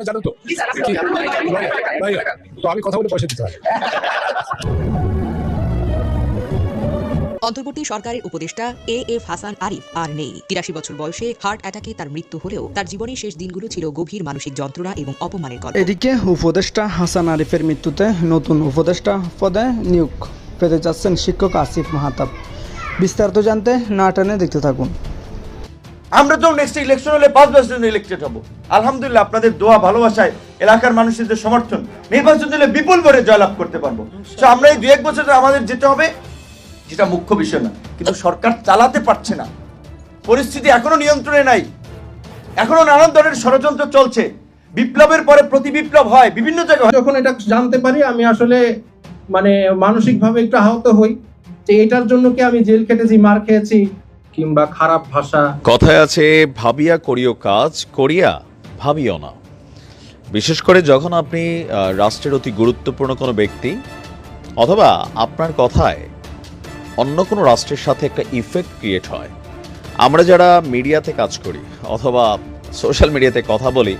না জানো তো? তো আমি কথা বলে পয়সা দিতে হয়। অন্তর্বর্তী সরকারের উপদেষ্টা এ এফ হাসান আরিফ আর নেই। তিরাশি বছর বয়সে হার্ট অ্যাটাকে তার মৃত্যু হলেও তার জীবনের শেষ দিনগুলো ছিল গভীর মানসিক যন্ত্রণা এবং অপমানের গল্প এদিকে উপদেষ্টা হাসান আরিফের মৃত্যুতে নতুন উপদেষ্টা পদে নিয়োগ পেতে যাচ্ছেন শিক্ষক আসিফ মাহাতাব। বিস্তারিত জানতে না টানে দেখতে থাকুন। আমরা তো নেক্সট ইলেকশন হলে পাঁচ বছর জন্য ইলেক্টেড হব। আলহামদুলিল্লাহ, আপনাদের দোয়া, ভালোবাসায় এলাকার মানুষদের সমর্থন, নির্বাচন দিলে বিপুল ভরে জয়লাভ করতে পারব। তো আমরা এই দু এক বছর আমাদের যেতে হবে, যেটা মুখ্য বিষয় না। কিন্তু সরকার চালাতে পারছে না। পরিস্থিতি এখনও নিয়ন্ত্রণে নাই। এখনও নানান ধরনের ষড়যন্ত্র চলছে। বিপ্লবের পরে প্রতি বিপ্লব হয়, বিভিন্ন জায়গায় যখন এটা জানতে পারি, আমি আসলে মানে মানসিকভাবে একটু আহত হই। যে এটার জন্য কি আমি জেল খেটেছি, মার খেয়েছি? কিংবা খারাপ ভাষা। কথায় আছে, ভাবিয়া করিও কাজ, করিয়া ভাবিও না। বিশেষ করে যখন আপনি রাষ্ট্রের অতি গুরুত্বপূর্ণ কোনো ব্যক্তি, অথবা আপনার কথায় অন্য কোনো রাষ্ট্রের সাথে একটা ইফেক্ট ক্রিয়েট হয়। আমরা যারা মিডিয়াতে কাজ করি, অথবা সোশ্যাল মিডিয়াতে কথা বলি,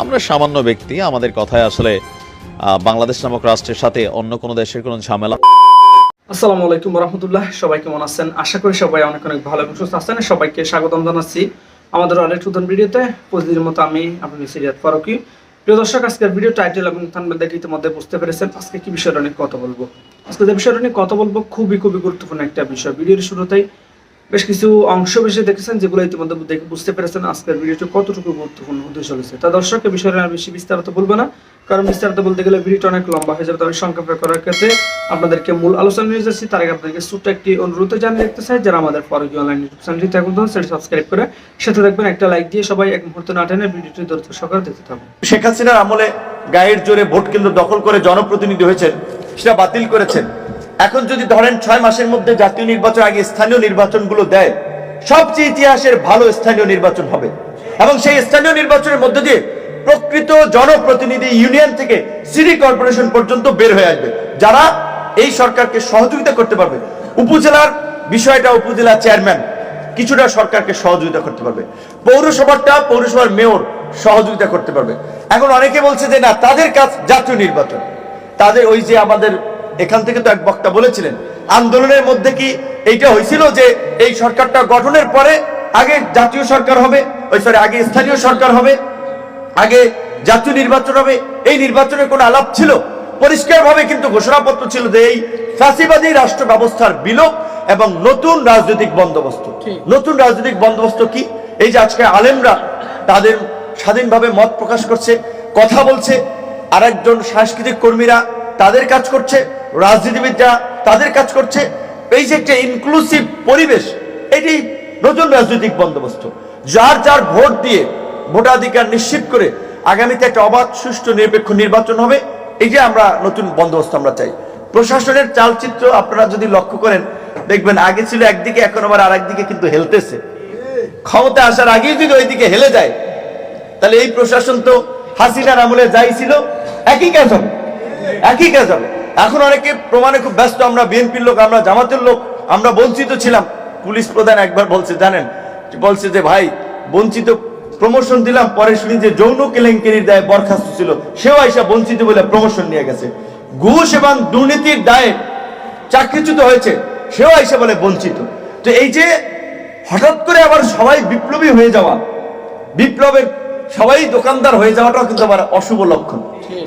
আমরা সামান্য ব্যক্তি, আমাদের কথায় আসলে বাংলাদেশ নামক রাষ্ট্রের সাথে অন্য কোনো দেশের কোনো ঝামেলা আসসালামু আলাইকুম রহমতুল্লাহ। সবাই কেমন আছেন? আশা করি সবাই অনেক অনেক ভালো এবং সুস্থ আছেন। সবাইকে স্বাগতম জানাচ্ছি আমাদের আরেক নতুন ভিডিওতে। প্রতিদিনের মতো আমি আপনি সিরিয়াত ফারুকি। প্রিয় দর্শক, আজকের ভিডিও টাইটেল এবং থানবেল দেখে ইতিমধ্যে বুঝতে পেরেছেন আজকে কি বিষয়টা নিয়ে কথা বলব। আজকে যে বিষয়টা নিয়ে কথা বলব খুবই খুবই গুরুত্বপূর্ণ একটা বিষয়। ভিডিওর শুরুতেই বেশ কিছু অংশ বেশি দেখেছেন যেগুলো ইতিমধ্যে দেখে বুঝতে পেরেছেন আজকের ভিডিওটি কতটুকু গুরুত্বপূর্ণ হতে চলেছে। তা দর্শক এই বিষয়টা আর বেশি বিস্তারিত বলব না, কারণ বিস্তারিত বলতে গেলে ভিডিওটা অনেক লম্বা হয়ে যাবে, তবে সংক্ষেপে করার ক্ষেত্রে আপনাদেরকে মূল আলোচনা নিয়ে যাচ্ছি। তার আগে আপনাদেরকে ছোট্ট একটি অনুরোধ জানিয়ে রাখতে চাই, যারা আমাদের ফরকি অনলাইন ইউটিউব চ্যানেলটি থাকুন সেটি সাবস্ক্রাইব করে সাথে দেখবেন একটা লাইক দিয়ে সবাই এক মুহূর্তে না টেনে ভিডিওটি দূরত্ব সকালে দেখতে থাকুন। শেখ হাসিনার আমলে গায়ের জোরে ভোট কেন্দ্র দখল করে জনপ্রতিনিধি হয়েছেন, সেটা বাতিল করেছেন। এখন যদি ধরেন ছয় মাসের মধ্যে জাতীয় নির্বাচন, আগে স্থানীয় নির্বাচনগুলো দেয়, সবচেয়ে ইতিহাসের ভালো স্থানীয় নির্বাচন হবে। এবং সেই স্থানীয় নির্বাচনের মধ্য দিয়ে প্রকৃত জনপ্রতিনিধি ইউনিয়ন থেকে সিটি কর্পোরেশন পর্যন্ত বের হয়ে আসবে, যারা এই সরকারকে সহযোগিতা করতে পারবে। উপজেলার বিষয়টা উপজেলা চেয়ারম্যান, কিছুটা সরকারকে সহযোগিতা করতে পারবে। পৌরসভাটা পৌরসভার মেয়র সহযোগিতা করতে পারবে। এখন অনেকে বলছে যে, না, তাদের কাজ জাতীয় নির্বাচন। তাদের ওই যে আমাদের এখান থেকে তো এক বক্তা বলেছিলেন আন্দোলনের মধ্যে কি এইটা হয়েছিল যে এই সরকারটা গঠনের পরে আগে জাতীয় সরকার হবে ওই সরি আগে স্থানীয় সরকার হবে আগে জাতীয় নির্বাচন হবে এই নির্বাচনের কোনো আলাপ ছিল? পরিষ্কারভাবে কিন্তু ঘোষণাপত্র ছিল যে এই ফ্যাসিবাদী রাষ্ট্র ব্যবস্থার বিলোপ এবং নতুন রাজনৈতিক বন্দোবস্ত। নতুন রাজনৈতিক বন্দোবস্ত কি? এই যে আজকে আলেমরা তাদের স্বাধীনভাবে মত প্রকাশ করছে কথা বলছে আর একজন সাংস্কৃতিক কর্মীরা তাদের কাজ করছে রাজনীতিবিদরা তাদের কাজ করছে। এই যে একটা ইনক্লুসিভ পরিবেশ এটি নতুন রাজনৈতিক বন্দোবস্ত। যার যার ভোট দিয়ে ভোটাধিকার নিশ্চিত করে আগামীতে একটা অবাধ, সুষ্ঠু, নিরপেক্ষ নির্বাচন হবে এই যে আমরা নতুন বন্দোবস্ত আমরা চাই। প্রশাসনের চালচিত্র আপনারা যদি লক্ষ্য করেন, দেখবেন আগে ছিল একদিকে, এখন আবার আর একদিকে কিন্তু হেলতেছে। ক্ষমতা আসার আগেই যদি ওইদিকে হেলে যায়, তাহলে এই প্রশাসন তো হাসিনার আমলে যাই ছিল, একই কাজ হবে। একই কাজ হবে। এখন অনেকে প্রমাণে খুব ব্যস্ত আমরা বিএনপির লোক আমরা জামাতের লোক আমরা বঞ্চিত ছিলাম। পুলিশ প্রধান একবার বলছে জানেন? বলছে যে ভাই বঞ্চিত প্রমোশন দিলাম পরে শুনি যে যৌন কেলেঙ্কারির দায়ে বরখাস্ত ছিল। সেও আইসা বঞ্চিত বলে প্রমোশন নিয়ে গেছে। ঘুষ এবং দুর্নীতির দায়ে চাকরিচ্যুত হয়েছে সেও আইসা বলে বঞ্চিত। তো এই যে হঠাৎ করে আবার সবাই বিপ্লবী হয়ে যাওয়া বিপ্লবের সবাই দোকানদার হয়ে যাওয়াটাও কিন্তু আবার অশুভ লক্ষণ।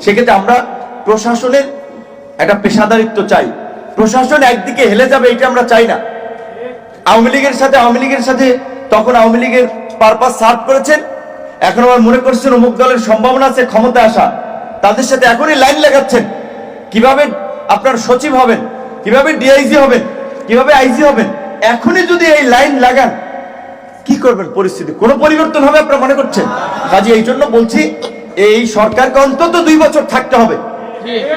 সেক্ষেত্রে আমরা প্রশাসনের একটা পেশাদারিত্ব চাই। প্রশাসন একদিকে হেলে যাবে, এটা আমরা চাই না। আওয়ামী লীগের সাথে, আওয়ামী লীগের সাথে তখন আওয়ামী লীগের পারপাস সার্ভ করেছেন। এখন আমার মনে করছেন অমুক দলের সম্ভাবনা আছে ক্ষমতা আসা। তাদের সাথে এখনই লাইন লাগাচ্ছেন। কীভাবে আপনার সচিব হবেন? কীভাবে ডিআইজি হবেন? কীভাবে আইজি হবেন? এখনই যদি এই লাইন লাগান, কি করবেন পরিস্থিতি? কোনো পরিবর্তন হবে আপনারা মনে করছেন? কাজে এই জন্য বলছি, এই সরকারকে অন্তত দুই বছর থাকতে হবে।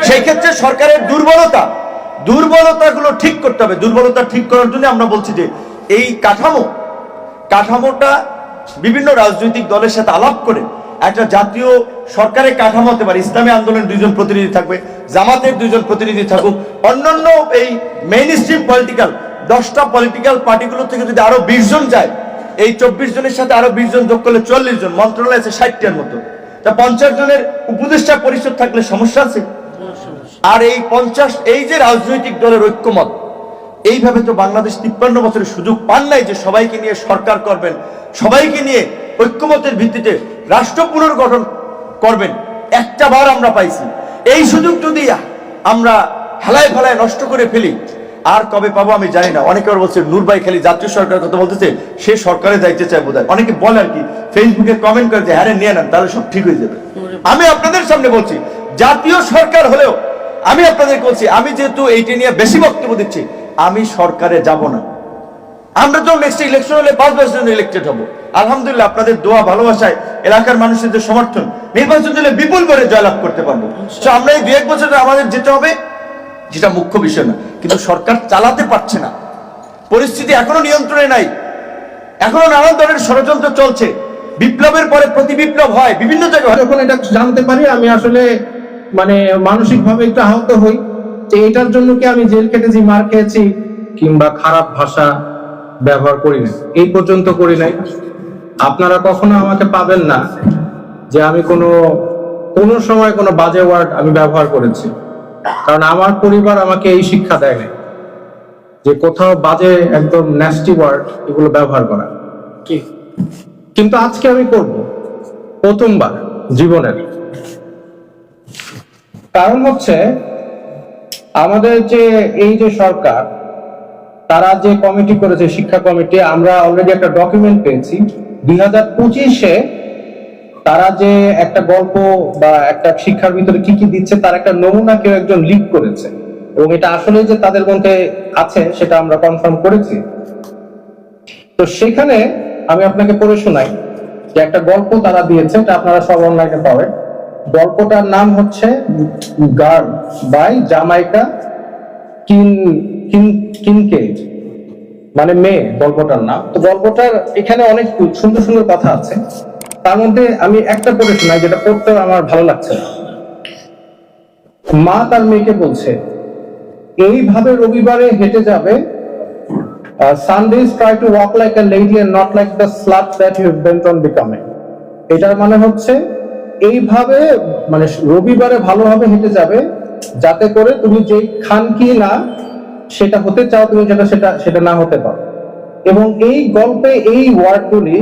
সেই ক্ষেত্রে সরকারের দুর্বলতা, দুর্বলতাগুলো ঠিক করতে হবে। দুর্বলতা ঠিক করার জন্য আমরা বলছি যে, এই কাঠামো, কাঠামোটা বিভিন্ন রাজনৈতিক দলের সাথে আলাপ করে একটা জাতীয় সরকারের কাঠামো হতে পারে। ইসলামী আন্দোলনের দুইজন প্রতিনিধি থাকবে, জামাতের দুইজন প্রতিনিধি থাকুক, অন্যান্য এই মেইন স্ট্রিম পলিটিক্যাল দশটা পলিটিক্যাল পার্টিগুলো থেকে যদি আরও বিশ জন যায়, এই চব্বিশ জনের সাথে আরও বিশ জন যোগ করলে চল্লিশ জন, মন্ত্রণালয় আছে ষাটটার মতো। তা পঞ্চাশ জনের উপদেষ্টা পরিষদ থাকলে সমস্যা আছে? আর এই পঞ্চাশ, এই যে রাজনৈতিক দলের ঐক্যমত, এইভাবে তো বাংলাদেশ তিপ্পান্ন বছরের সুযোগ পান নাই যে সবাইকে নিয়ে সরকার করবেন, সবাইকে নিয়ে ঐক্যমতের ভিত্তিতে রাষ্ট্র পুনর্গঠন করবেন। একটা বার আমরা পাইছি। এই সুযোগ যদি আমরা হেলায় ফেলায় নষ্ট করে ফেলি আর কবে পাবো আমি জানি না। অনেকে বলছে নূরবাই খালি জাতীয় সরকারের কথা বলতেছে, সে সরকারে যাইতে চায় বোধ অনেকে বলে আর কি ফেসবুকে কমেন্ট করে যে হ্যাঁ নিয়ে নেন, তাহলে সব ঠিক হয়ে যাবে। আমি আপনাদের সামনে বলছি, জাতীয় সরকার হলেও আমি আপনাদেরকে বলছি, আমি যেহেতু এইটা নিয়ে বেশি বক্তব্য দিচ্ছি, আমি সরকারে যাব না। আমরা তো নেক্সট ইলেকশন হলে পাঁচ বছর ইলেক্টেড হব। আলহামদুলিল্লাহ, আপনাদের দোয়া, ভালোবাসায় এলাকার মানুষের যে সমর্থন, নির্বাচন দিলে বিপুল করে জয়লাভ করতে পারব। আমরা এই দু এক বছর আমাদের যেতে হবে। যেটা মুখ্য বিষয় না। কিন্তু সরকার চালাতে পারছে না। পরিস্থিতি এখনও নিয়ন্ত্রণে নাই। এখনও নানান ধরনের ষড়যন্ত্র চলছে। বিপ্লবের পরে প্রতি বিপ্লব হয়, বিভিন্ন জায়গায় যখন এটা জানতে পারি, আমি আসলে মানে মানসিক ভাবে একটু আহত হই। যে এটার জন্য কি আমি জেল খেটেছি, মার খেয়েছি কিংবা খারাপ ভাষা ব্যবহার করি নাই? এই পর্যন্ত করি নাই। আপনারা কখনো আমাকে পাবেন না যে আমি কোনো কোনো সময় কোনো বাজে ওয়ার্ড আমি ব্যবহার করেছি। কারণ আমার পরিবার আমাকে এই শিক্ষা দেয় নাই যে কোথাও বাজে একদম ন্যাস্টি ওয়ার্ড এগুলো ব্যবহার করা। কিন্তু আজকে আমি করব প্রথমবার জীবনের। কারণ হচ্ছে আমাদের যে এই যে সরকার তারা যে কমিটি করেছে শিক্ষা কমিটি আমরা অলরেডি একটা ডকুমেন্ট পেয়েছি। দুই হাজার পঁচিশে তারা যে একটা গল্প বা একটা শিক্ষার ভিতরে কি কি দিচ্ছে, তার একটা নমুনা কেউ একজন লিক করেছে। এবং এটা আসলে যে তাদের মধ্যে আছে, সেটা আমরা কনফার্ম করেছি। তো সেখানে আমি আপনাকে পড়ে শোনাই যে একটা গল্প তারা দিয়েছে, এটা আপনারা সব অনলাইনে পাবেন। গল্পটার নাম হচ্ছে গার্ড বাই জামাইকা কিন কিন কিনকেজ মানে মেয়ে, গল্পটার নাম। তো গল্পটার এখানে অনেক সুন্দর সুন্দর কথা আছে। তার মধ্যে আমি একটা পড়ে শোনাই যেটা পড়তে আমার ভালো লাগছে মা তার মেয়েকে বলছে, এইভাবে রবিবারে হেঁটে যাবে Sundays try to walk like a lady and not like the slut that you have bent on এটার মানে হচ্ছে, এইভাবে মানে রবিবারে ভালোভাবে হেঁটে যাবে, যাতে করে তুমি যে খান কি না, সেটা হতে চাও, তুমি যেটা সেটা সেটা না হতে পারো। এবং এই গল্পে এই ওয়ার্ডগুলি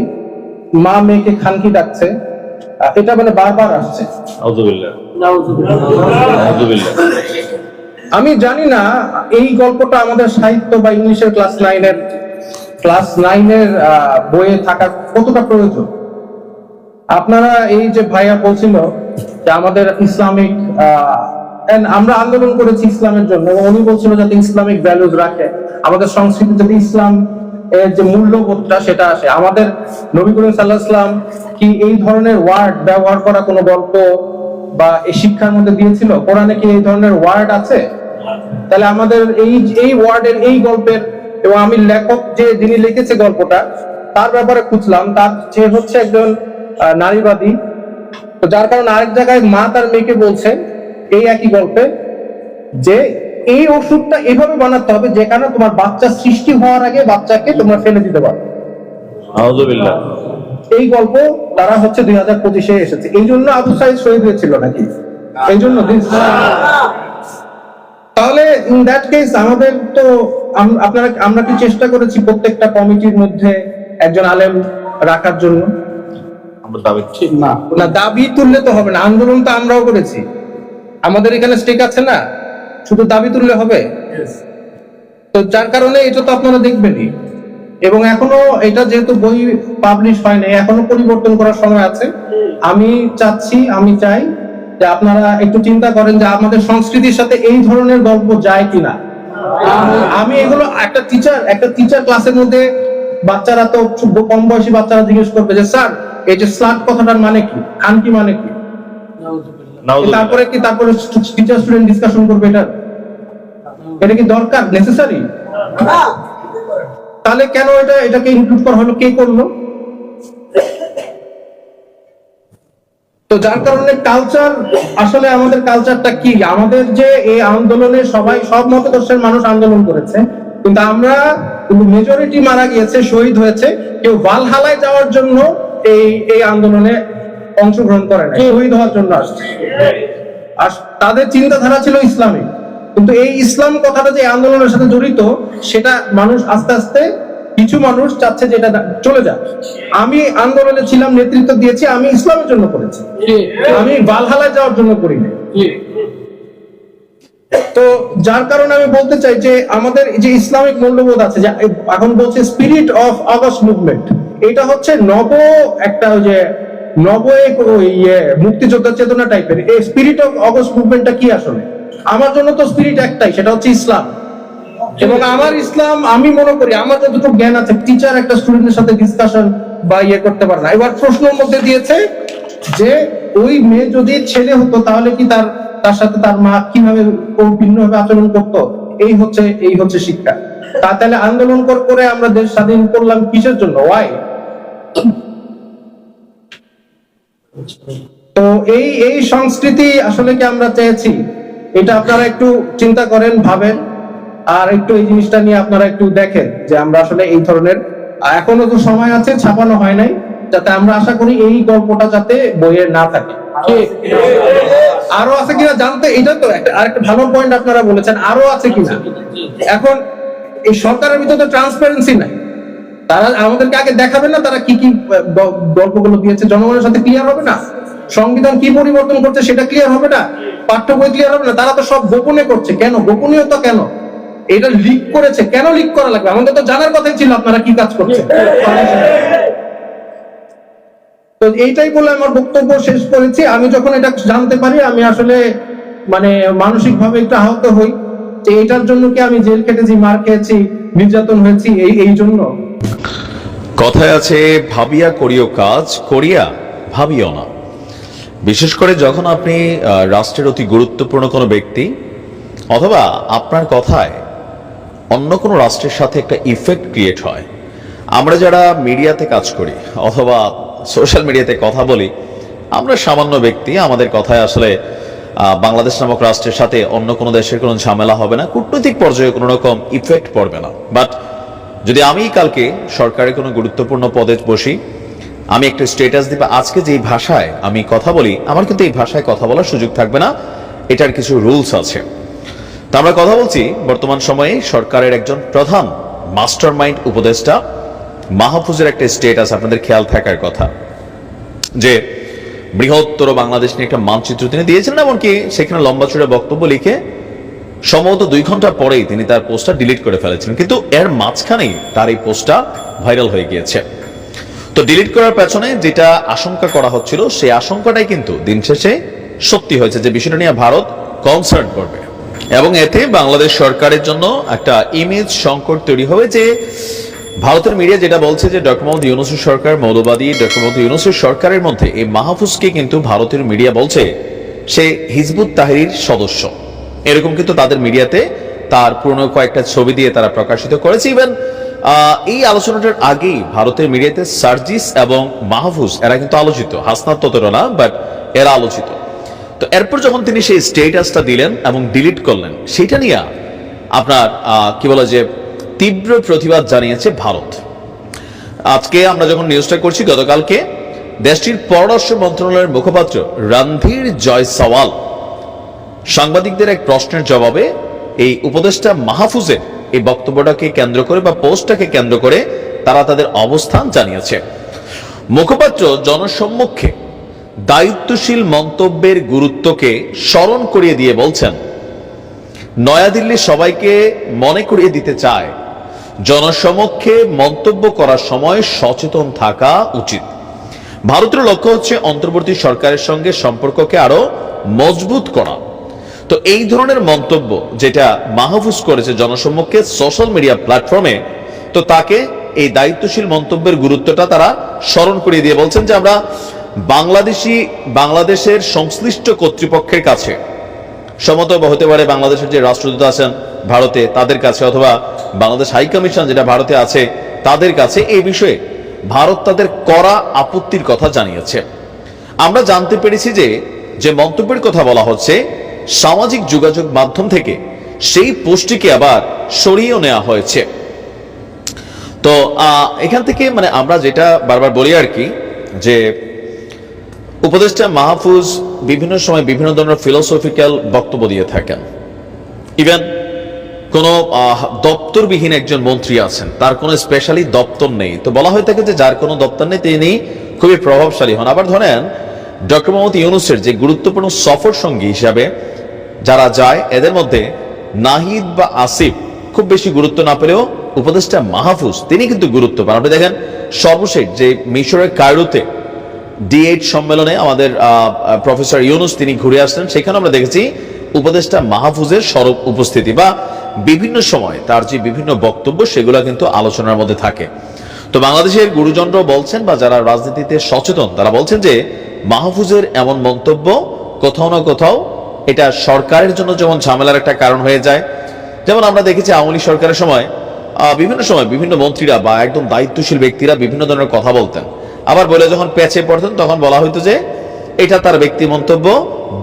মা মেয়েকে খানকি ডাকছে। এটা মানে বারবার আসছে। আমি জানি না এই গল্পটা আমাদের সাহিত্য বা ইংলিশের ক্লাস নাইনের ক্লাস নাইনের বইয়ে থাকার কতটা প্রয়োজন? আপনারা এই যে ভাইয়া বলছিল যে আমাদের ইসলামিক আমরা আন্দোলন করেছি ইসলামের জন্য এবং উনি বলছিল যাতে ইসলামিক ভ্যালুজ রাখে। আমাদের সংস্কৃতি যাতে ইসলাম যে মূল্যবোধটা সেটা আসে। আমাদের নবী করিম সাল্লাহ ইসলাম কি এই ধরনের ওয়ার্ড ব্যবহার করা কোনো গল্প বা এই শিক্ষার মধ্যে দিয়েছিল? কোরআনে কি এই ধরনের ওয়ার্ড আছে? তাহলে আমাদের এই এই ওয়ার্ডের এই গল্পের এবং আমি লেখক যে যিনি লিখেছে গল্পটা, তার ব্যাপারে খুঁজলাম। তার যে হচ্ছে একজন নারীবাদী। তো যার কারণে আরেক জায়গায় মা তার মেয়েকে বলছে, এই একই গল্পে যে এই ওষুধটা এভাবে বানাতে হবে যেখানে তোমার বাচ্চা সৃষ্টি হওয়ার আগে বাচ্চাকে তোমরা ফেলে দিতে পারো। এই গল্প তারা হচ্ছে দুই হাজার পঁচিশে এসেছে। এই জন্য আবু সাইদ শহীদ হয়েছিল নাকি? এই জন্য তাহলে ইন দ্যাট কেস আমাদের তো আপনারা আমরা কি চেষ্টা করেছি প্রত্যেকটা কমিটির মধ্যে একজন আলেম রাখার জন্য? না না দাবি তুললে তো হবে না। আন্দোলন তো আমরাও করেছি। আমাদের এখানে স্টেক আছে না? শুধু দাবি তুললে হবে? তো যার কারণে এটা তো আপনারা দেখবেনই। এবং এখনও এটা যেহেতু বই পাবলিশ হয় নাই এখনও পরিবর্তন করার সময় আছে। আমি চাচ্ছি আমি চাই যে আপনারা একটু চিন্তা করেন যে আমাদের সংস্কৃতির সাথে এই ধরনের গল্প যায় কিনা। আমি এগুলো একটা টিচার একটা টিচার ক্লাসের মধ্যে বাচ্চারা তো খুব কম বয়সী বাচ্চারা জিজ্ঞেস করবে যে স্যার এই যে স্লাট কথাটার মানে কি? খান কি মানে কি? তারপরে কি তারপরে টিচার স্টুডেন্ট ডিসকাশন করবে এটা? এটা কি দরকার? নেসেসারি তাহলে কেন এটা, এটাকে ইনক্লুড করা হলো? কে করল? তো যার কারণে কালচার আসলে আমাদের কালচারটা কি? আমাদের যে এই আন্দোলনে সবাই, সব মতদর্শের মানুষ আন্দোলন করেছে, কিন্তু আমরা কিন্তু মেজরিটি মারা গিয়েছে, শহীদ হয়েছে। কেউ ভালহালায় যাওয়ার জন্য এই এই আন্দোলনে অংশগ্রহণ করে না শহীদ হওয়ার জন্য আসছে। আর তাদের চিন্তাধারা ছিল ইসলামিক। কিন্তু এই ইসলাম কথাটা যে আন্দোলনের সাথে জড়িত সেটা মানুষ আস্তে আস্তে কিছু মানুষ চাচ্ছে যে এটা চলে যাক। আমি আন্দোলনে ছিলাম নেতৃত্ব দিয়েছি আমি ইসলামের জন্য করেছি। আমি বালহালায় যাওয়ার জন্য করিনি তো যার কারণে আমি বলতে চাই যে আমাদের যে ইসলামিক মূল্যবোধ আছে যে এখন বলছে স্পিরিট অফ আগস্ট মুভমেন্ট এটা হচ্ছে নব একটা যে ইয়ে মুক্তিযোদ্ধা চেতনা টাইপের এই স্পিরিট অফ আগস্ট মুভমেন্টটা কি আসলে? আমার জন্য তো স্পিরিট একটাই, সেটা হচ্ছে ইসলাম। এবং আমার ইসলাম, আমি মনে করি, আমার যতটুকু জ্ঞান আছে টিচার একটা স্টুডেন্টের সাথে ডিসকাশন বা ইয়ে করতে পারে না। এবার প্রশ্নের মধ্যে দিয়েছে যে, ওই মেয়ে যদি ছেলে হতো, তাহলে কি তার তার সাথে তার মা কীভাবে ভিন্ন ভাবে আচরণ করতো? এই হচ্ছে এই হচ্ছে শিক্ষা। তা তাহলে আন্দোলন করে আমরা দেশ স্বাধীন করলাম কিসের জন্য? ওয়াই তো এই এই সংস্কৃতি আসলে কি আমরা চেয়েছি? এটা আপনারা একটু চিন্তা করেন ভাবেন। আর একটু এই জিনিসটা নিয়ে আপনারা একটু দেখেন যে আমরা আসলে এই ধরনের এখনও তো সময় আছে ছাপানো হয় নাই যাতে আমরা আশা করি এই গল্পটা যাতে বইয়ে না থাকে। আরও আছে কিনা জানতে এটা তো একটা আরেকটা ভালো পয়েন্ট আপনারা বলেছেন আরও আছে কিনা। এখন এই সরকারের ভিতরে তো ট্রান্সপারেন্সি নাই। তারা আমাদেরকে আগে দেখাবে না, তারা কি কি গল্পগুলো দিয়েছে, জনগণের সাথে ক্লিয়ার হবে না? সংবিধান কি পরিবর্তন করছে সেটা ক্লিয়ার হবে না? পাঠ্য বই ক্লিয়ার হবে না? তারা তো সব গোপনে করছে। কেন? গোপনীয়তা কেন? এটা লিক করেছে। কেন লিক করা লাগবে? আমাদের তো জানার কথাই ছিল আপনারা কি কাজ করছেন। তো এইটাই বলে আমার বক্তব্য শেষ করেছি। আমি যখন এটা জানতে পারি, আমি আসলে মানে মানসিক ভাবে একটু আহত হই। যে এটার জন্য কি আমি জেল খেটেছি, মার খেয়েছি, নির্যাতন হয়েছি, এই এই জন্য? কথায় আছে, ভাবিয়া করিও কাজ, করিয়া ভাবিও না। বিশেষ করে যখন আপনি রাষ্ট্রের অতি গুরুত্বপূর্ণ কোনো ব্যক্তি অথবা আপনার কথায় অন্য কোনো রাষ্ট্রের সাথে একটা ইফেক্ট ক্রিয়েট হয়। আমরা যারা মিডিয়াতে কাজ করি অথবা সোশ্যাল মিডিয়াতে কথা বলি, আমরা সামান্য ব্যক্তি, আমাদের কথায় আসলে বাংলাদেশ নামক রাষ্ট্রের সাথে অন্য কোনো দেশের কোনো ঝামেলা হবে না, কূটনৈতিক পর্যায়ে কোনো রকম ইফেক্ট পড়বে না। বাট যদি আমি কালকে সরকারের কোনো গুরুত্বপূর্ণ পদে বসি, আমি একটা স্টেটাস দিব, আজকে যেই ভাষায় আমি কথা বলি, আমার কিন্তু এই ভাষায় কথা বলার সুযোগ থাকবে না, এটার কিছু রুলস আছে। তা আমরা কথা বলছি, বর্তমান সময়ে সরকারের একজন প্রধান মাস্টার মাইন্ড উপদেষ্টা মাহফুজের একটা স্টেটাস আপনাদের খেয়াল থাকার কথা। যে বৃহত্তর বাংলাদেশ নিয়ে একটা মানচিত্র তিনি দিয়েছিলেন, এমনকি সেখানে লম্বা চূড়া বক্তব্য লিখে সম্ভবত দুই ঘণ্টা পরেই তিনি তার পোস্টটা ডিলিট করে ফেলেছিলেন। কিন্তু এর মাঝখানেই তার এই পোস্টটা ভাইরাল হয়ে গিয়েছে। তো ডিলিট করার পেছনে যেটা আশঙ্কা করা হচ্ছিল, সেই আশঙ্কাটাই কিন্তু দিন শেষে সত্যি হয়েছে যে বিষয়টা নিয়ে ভারত কনসার্ন করবে। এবং এতে বাংলাদেশ সরকারের জন্য একটা ইমেজ সংকট তৈরি হবে যে ভারতের মিডিয়া যেটা বলছে যে ডক্টর মোহাম্মদ ইউনুসের সরকার, মৌলবাদী ডক্টর মোহাম্মদ ইউনুসের সরকারের মধ্যে এই মাহফুজকে কিন্তু ভারতের মিডিয়া বলছে সে হিজবুত তাহরির সদস্য। এরকম কিন্তু তাদের মিডিয়াতে তার পুরনো কয়েকটা ছবি দিয়ে তারা প্রকাশিত করেছে। ইভেন এই আলোচনাটার আগেই ভারতের মিডিয়াতে সার্জিস এবং মাহফুজ, এরা কিন্তু আলোচিত, হাসনাত ততটা বাট এরা আলোচিত। তো এরপর যখন তিনি সেই স্টেটাসটা দিলেন এবং ডিলিট করলেন, সেটা নিয়ে আপনার কি বলে যে তীব্র প্রতিবাদ জানিয়েছে ভারত। আজকে আমরা যখন নিউজটা করছি, গতকালকে দেশটির পররাষ্ট্র মন্ত্রণালয়ের মুখপাত্র রণধীর জয়সওয়াল সাংবাদিকদের এক প্রশ্নের জবাবে, এই উপদেষ্টা মাহফুজের এই বক্তব্যটাকে কেন্দ্র করে বা পোস্টটাকে কেন্দ্র করে তারা তাদের অবস্থান জানিয়েছে। মুখপাত্র জনসম্মুখে দায়িত্বশীল মন্তব্যের গুরুত্বকে স্মরণ করিয়ে দিয়ে বলছেন, নয়াদিল্লি সবাইকে মনে করিয়ে দিতে চায়, জনসমক্ষে মন্তব্য করার সময় সচেতন থাকা উচিত। ভারতের লক্ষ্য হচ্ছে অন্তর্বর্তী সরকারের সঙ্গে সম্পর্ককে আরও মজবুত করা। তো এই ধরনের মন্তব্য যেটা মাহফুজ করেছে জনসম্মুখে সোশ্যাল মিডিয়া প্ল্যাটফর্মে তো তাকে এই দায়িত্বশীল মন্তব্যের গুরুত্বটা তারা স্মরণ করিয়ে দিয়ে বলছেন যে আমরা বাংলাদেশি, বাংলাদেশের সংশ্লিষ্ট কর্তৃপক্ষের কাছে সমতব হতে পারে বাংলাদেশের যে রাষ্ট্রদূত আছেন ভারতে তাদের কাছে অথবা বাংলাদেশ হাই কমিশন যেটা ভারতে আছে তাদের কাছে এই বিষয়ে ভারত তাদের করা আপত্তির কথা জানিয়েছে। আমরা জানতে পেরেছি যে যে মন্তব্যের কথা বলা হচ্ছে সামাজিক যোগাযোগ মাধ্যম থেকে সেই পোস্টটিকে আবার সরিয়েও নেওয়া হয়েছে। তো এখান থেকে মানে আমরা যেটা বারবার বলি আর কি, যে উপদেষ্টা মাহফুজ বিভিন্ন সময় বিভিন্ন ধরনের ফিলোসফিক্যাল বক্তব্য দিয়ে থাকেন। ইভেন কোন দপ্তরবিহীন একজন মন্ত্রী আছেন, তার কোনো স্পেশালি দপ্তর নেই। তো বলা হয়ে থাকে যে যার কোনো দপ্তর নেই, তিনি খুবই প্রভাবশালী হন। আবার ধরেন ডক্টর মোহাম্মদ ইউনুসের যে গুরুত্বপূর্ণ সফর সঙ্গী হিসাবে যারা যায়, এদের মধ্যে নাহিদ বা আসিফ খুব বেশি গুরুত্ব না পেলেও উপদেষ্টা মাহফুজ, তিনি কিন্তু গুরুত্ব পান। আপনি দেখেন, সর্বশেষ যে মিশরের কায়রোতে ডি এইট সম্মেলনে আমাদের প্রফেসর ইউনুস তিনি ঘুরে আসলেন। সেখানে আমরা দেখেছি উপদেষ্টা মাহফুজের সরব উপস্থিতি বা বিভিন্ন সময় তার যে বিভিন্ন বক্তব্য, সেগুলো কিন্তু আলোচনার মধ্যে থাকে। তো বাংলাদেশের গুরুজনরাও বলছেন বা যারা রাজনীতিতে সচেতন, তারা বলছেন যে মাহফুজের এমন মন্তব্য, কোথাও না কোথাও এটা সরকারের জন্য যেমন ঝামেলার একটা কারণ হয়ে যায়। যেমন আমরা দেখেছি আওয়ামী সরকারের সময় বিভিন্ন সময় বিভিন্ন মন্ত্রীরা বা একদম দায়িত্বশীল ব্যক্তিরা বিভিন্ন ধরনের কথা বলতেন। আবার বলে যখন প্যাচে পড়তেন, তখন বলা হতো যে, এটা তার ব্যক্তি মন্তব্য,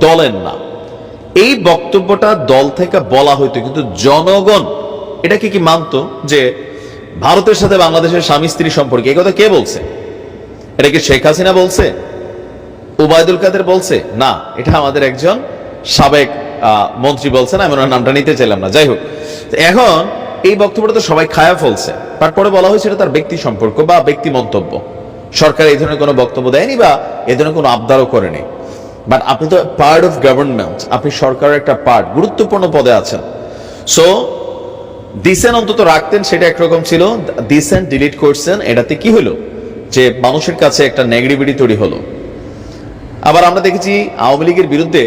দলের না। এই বক্তব্যটা দল থেকে বলা হইতো, কিন্তু জনগণ এটাকে কি মানতো যে, ভারতের সাথে বাংলাদেশের স্বামী স্ত্রী সম্পর্কে? এই কথা কে বলছে? এটা কি শেখ হাসিনা বলছে? উবায়দুল কাদের বলছে, না, এটা আমাদের একজন সাবেক মন্ত্রী বলছেন আমি ওনার নামটা নিতে চাইলাম না। যাই হোক এখন এই বক্তব্যটা তো সবাই খায়া ফলছে। তারপরে বলা হয়েছে এটা তার ব্যক্তি সম্পর্ক বা ব্যক্তি মন্তব্য। সরকার এই ধরনের কোনো বক্তব্য দেয়নি বা এ ধরনের কোনো আবদারও করেনি। বাট আপনি তো পার্ট অফ গভর্নমেন্ট আপনি সরকারের একটা পার্ট গুরুত্বপূর্ণ পদে আছেন। সো দিসেন অন্তত রাখতেন, সেটা একরকম ছিল। দিসেন ডিলিট করছেন, এটাতে কি হলো? যে মানুষের কাছে একটা নেগেটিভিটি তৈরি হলো। আবার আমরা দেখেছি আওয়ামী লীগের বিরুদ্ধে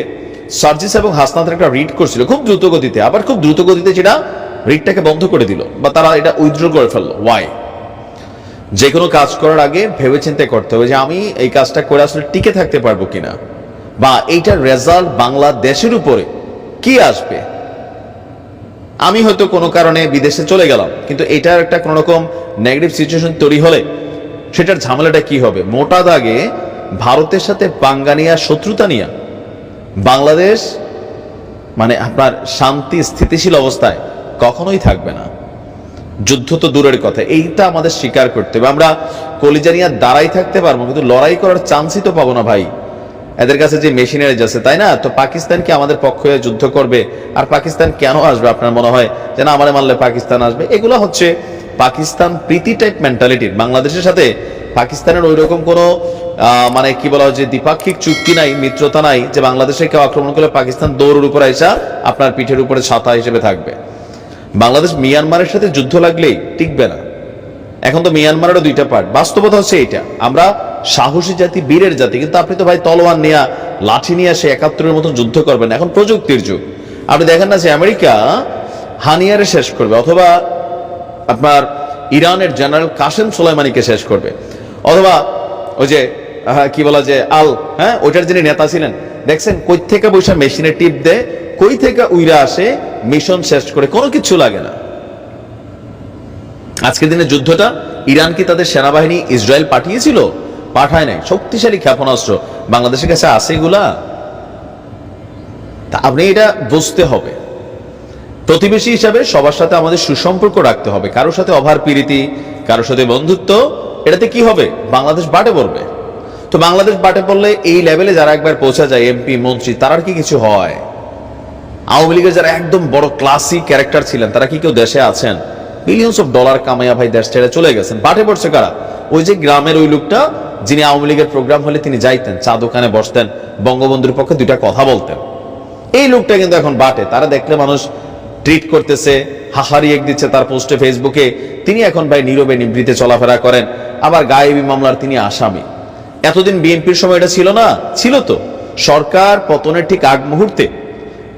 সার্জিস এবং হাসনাথের একটা রিট করছিল খুব দ্রুত গতিতে, আবার খুব দ্রুত গতিতে সেটা রিটটাকে বন্ধ করে দিল বা তারা এটা উইথড্র করে ফেলল। ওয়াই যে কোনো কাজ করার আগে ভেবে চিন্তে করতে হবে যে আমি এই কাজটা করে আসলে টিকে থাকতে পারব কিনা বা এইটার রেজাল্ট বাংলাদেশের উপরে কি আসবে? আমি হয়তো কোনো কারণে বিদেশে চলে গেলাম, কিন্তু এটার একটা কোনো রকম নেগেটিভ সিচুয়েশন তৈরি হলে সেটার ঝামেলাটা কি হবে? মোটা দাগে ভারতের সাথে পাঙ্গানিয়া শত্রুতা নিয়া। বাংলাদেশ মানে আপনার শান্তি, স্থিতিশীল অবস্থায় কখনোই থাকবে না। যুদ্ধ তো দূরের কথা, এইটা আমাদের স্বীকার করতে হবে। আমরা কলিজা নিয়ে দাঁড়াই থাকতে পারব কিন্তু লড়াই করার চান্সই তো পাবো না ভাই। এদের কাছে যে মেশিনারিজ আছে, তাই না? তো পাকিস্তান কি আমাদের পক্ষ হয়ে যুদ্ধ করবে? আর পাকিস্তান কেন আসবে? আপনার মনে হয় যে না, আমারে মানলে পাকিস্তান আসবে? এগুলো হচ্ছে পাকিস্তান প্রীতি টাইপ মেন্টালিটির বাংলাদেশের সাথে পাকিস্তানের ওই রকম কোনো মানে কি বলা হয় যে দ্বিপাক্ষিক চুক্তি নাই, মিত্রতা নাই যে বাংলাদেশে কেউ আক্রমণ করলে পাকিস্তান দৌড়ের উপর আইসা আপনার পিঠের উপরে ছাতা হিসেবে থাকবে। বাংলাদেশ মিয়ানমারের সাথে যুদ্ধ লাগলেই টিকবে না। এখন তো মিয়ানমারেরও দুইটা পার্ট বাস্তবতা হচ্ছে এটা আমরা সাহসী জাতি, বীরের জাতি, কিন্তু আপনি তো ভাই তলোয়ার নিয়ে, লাঠি নিয়ে সে একাত্তরের মতন যুদ্ধ করবেন এখন প্রযুক্তির যুগ। আপনি দেখেন না যে আমেরিকা হানিয়ারে শেষ করবে, অথবা আপনার ইরানের জেনারেল কাসেম সোলাইমানিকে শেষ করবে, অথবা ওই যে কি বলা যে আল হ্যাঁ? ওইটার যিনি নেতা ছিলেন, দেখছেন? কই থেকে বৈশা মেশিনে টিপ দেয় কই থেকে উইরা আসে, মিশন শেষ করে কোনো কিছু লাগে না। আজকের দিনে যুদ্ধটা, ইরান কি তাদের সেনাবাহিনী ইসরায়েল পাঠিয়েছিল? পাঠায় নাই। শক্তিশালী ক্ষেপণাস্ত্র। বাংলাদেশের কাছে আছে এগুলা? তা আপনি এটা বুঝতে হবে। প্রতিবেশী হিসাবে সবার সাথে আমাদের সুসম্পর্ক রাখতে হবে। কারোর সাথে অভার প্রীতি, কারোর সাথে বন্ধুত্ব, এটাতে কি হবে? বাংলাদেশ বাটে পড়বে। তো বাংলাদেশ বাটে পড়লে এই লেভেলে যারা একবার পৌঁছা যায় এমপি মন্ত্রী তার কি কিছু হয়? আওয়ামী লীগের যারা একদম বড় ক্লাসিক ক্যারেক্টার ছিলেন, তারা কি কেউ দেশে আছেন? বিলিয়ন্স অফ ডলার কামাইয়া ভাই দেশ ছেড়ে চলে গেছেন। বাটে পড়ছে কারা? ওই যে গ্রামের ওই লোকটা, যিনি আওয়ামী লীগের প্রোগ্রাম হলে তিনি যাইতেন, চা দোকানে বসতেন, বঙ্গবন্ধুর পক্ষে দুইটা কথা বলতেন। এই লোকটা কিন্তু এখন বাটে। তারা দেখলে মানুষ ট্রিট করতেছে, হাহারি এক দিচ্ছে তার পোস্টে ফেসবুকে তিনি এখন ভাই নীরবে নিবৃতে চলাফেরা করেন। আবার গায়েবী মামলার তিনি আসামি। এতদিন বিএনপির সময় এটা ছিল না, ছিল তো। সরকার পতনের ঠিক আগ মুহূর্তে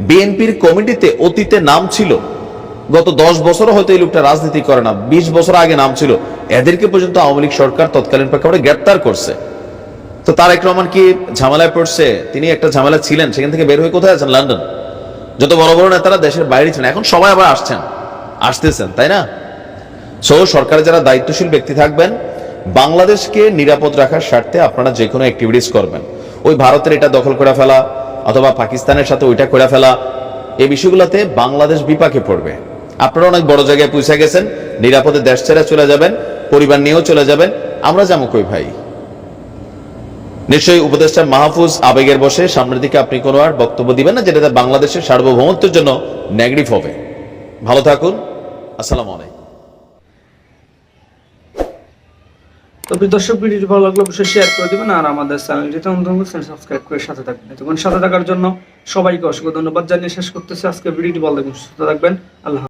বিএনপির কমিটিতে অতীতে নাম ছিল। গত দশ বছরও হয়তো এই লোকটা রাজনীতি করে না, বিশ বছর আগে নাম ছিল। এদেরকে পর্যন্ত আওয়ামী লীগ সরকার তৎকালীন প্রেক্ষাপটে গ্রেপ্তার করছে। তো তারেক রহমান কি ঝামেলায় পড়ছে? তিনি একটা ঝামেলা ছিলেন, সেখান থেকে বের হয়ে কোথায় আছেন? লন্ডন। যত বড় বড় নেতারা দেশের বাইরে ছিলেন, এখন সবাই আবার আসছেন, আসতেছেন, তাই না? সো সরকারের যারা দায়িত্বশীল ব্যক্তি থাকবেন বাংলাদেশকে নিরাপদ রাখার স্বার্থে আপনারা যে কোনো অ্যাক্টিভিটিস করবেন। ওই ভারতের এটা দখল করে ফেলা, অথবা পাকিস্তানের সাথে ওইটা করে ফেলা, এই বিষয়গুলোতে বাংলাদেশ বিপাকে পড়বে। আপনারা অনেক বড় জায়গায় পৌঁছে গেছেন, নিরাপদে দেশ ছেড়ে চলে যাবেন, পরিবার নিয়েও চলে যাবেন। আমরা যাব কই ভাই? নিশ্চয়ই উপদেষ্টা মাহফুজ আবেগের বসে সামনের দিকে আপনি কোনো আর বক্তব্য দিবেন না, যেটাতে বাংলাদেশের সার্বভৌমত্বের জন্য নেগেটিভ হবে। ভালো থাকুন। আসসালামু আলাইকুম। তো প্রিয় দর্শক ভিডিওটি ভালো লাগলে, অবশ্যই শেয়ার করে দেবেন আর আমাদের চ্যানেলটিতে করছেন সাবস্ক্রাইব করে সাথে থাকবেন। এতক্ষণ সাথে থাকার জন্য সবাইকে অসংখ্য ধন্যবাদ। জানিয়ে শেষ করতেছি। আজকে ভিডিওটি ভালো লাগবে সুস্থ থাকবেন। আল্লাহ।